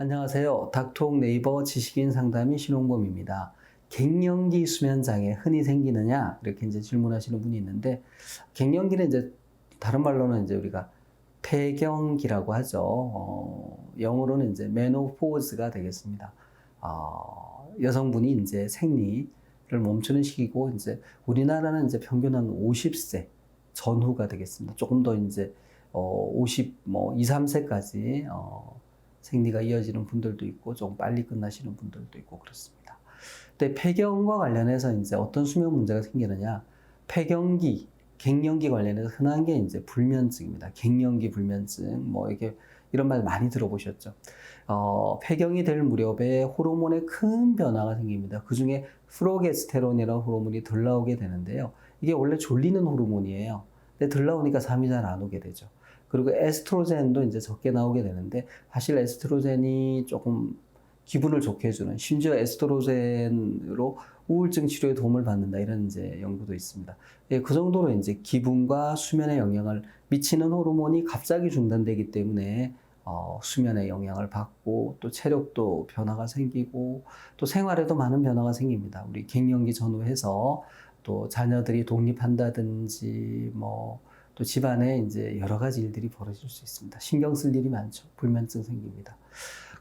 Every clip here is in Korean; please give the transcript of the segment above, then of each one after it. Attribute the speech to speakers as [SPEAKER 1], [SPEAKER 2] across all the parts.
[SPEAKER 1] 안녕하세요. 닥통 네이버 지식인 상담의 신홍범입니다. 갱년기 수면 장애 흔히 생기느냐 이렇게 이제 질문하시는 분이 있는데 갱년기는 이제 다른 말로는 이제 우리가 폐경기라고 하죠. 어, 영어로는 이제 메노포즈가 되겠습니다. 어, 여성분이 이제 생리를 멈추는 시기고 이제 우리나라는 이제 평균 한 50세 전후가 되겠습니다. 조금 더 이제 어, 50, 뭐 2, 3세까지 어, 생리가 이어지는 분들도 있고 좀 빨리 끝나시는 분들도 있고 그렇습니다. 근데 폐경과 관련해서 이제 어떤 수면 문제가 생기느냐? 폐경기, 갱년기 관련해서 흔한 게 이제 불면증입니다. 갱년기 불면증, 뭐 이게 이런 말 많이 들어보셨죠? 어, 폐경이 될 무렵에 호르몬에 큰 변화가 생깁니다. 그 중에 프로게스테론이라는 호르몬이 덜 나오게 되는데요. 이게 원래 졸리는 호르몬이에요. 근데 덜 나오니까 잠이 잘 안 오게 되죠. 그리고 에스트로겐도 이제 적게 나오게 되는데 사실 에스트로겐이 조금 기분을 좋게 해주는 심지어 에스트로겐으로 우울증 치료에 도움을 받는다 이런 이제 연구도 있습니다. 예, 그 정도로 이제 기분과 수면에 영향을 미치는 호르몬이 갑자기 중단되기 때문에 어, 수면에 영향을 받고 또 체력도 변화가 생기고 또 생활에도 많은 변화가 생깁니다. 우리 갱년기 전후해서 또 자녀들이 독립한다든지 뭐 또 집안에 이제 여러 가지 일들이 벌어질 수 있습니다. 신경 쓸 일이 많죠. 불면증 생깁니다.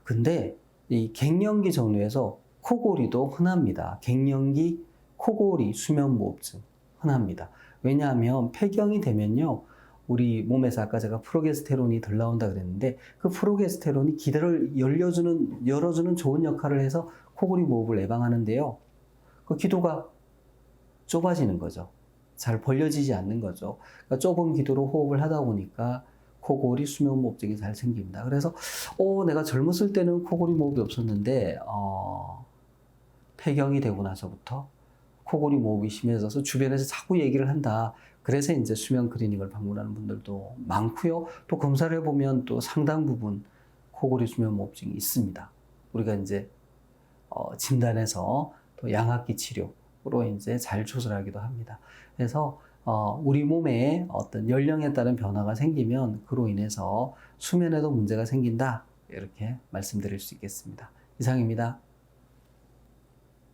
[SPEAKER 1] 근데 이 갱년기 전후에서 코골이도 흔합니다. 갱년기 코골이 수면무호흡증 흔합니다. 왜냐하면 폐경이 되면요. 우리 몸에서 아까 제가 프로게스테론이 덜 나온다 그랬는데 그 프로게스테론이 기도를 열려주는 열어주는 좋은 역할을 해서 코골이 무호흡을 예방하는데요. 그 기도가 좁아지는 거죠. 잘 벌려지지 않는 거죠. 그러니까 좁은 기도로 호흡을 하다 보니까 코골이 수면 무호흡증이 잘 생깁니다. 그래서 어 내가 젊었을 때는 코골이 무호흡이 없었는데 어 폐경이 되고 나서부터 코골이 무호흡이 심해져서 주변에서 자꾸 얘기를 한다. 그래서 이제 수면 클리닉을 방문하는 분들도 많고요. 또 검사를 해보면 또 상당 부분 코골이 수면 무호흡증이 있습니다. 우리가 이제 어, 진단해서 또 양압기 치료 로 이제 잘 조절하기도 합니다. 그래서 어, 우리 몸에 어떤 연령에 따른 변화가 생기면 그로 인해서 수면에도 문제가 생긴다. 이렇게 말씀드릴 수 있겠습니다. 이상입니다.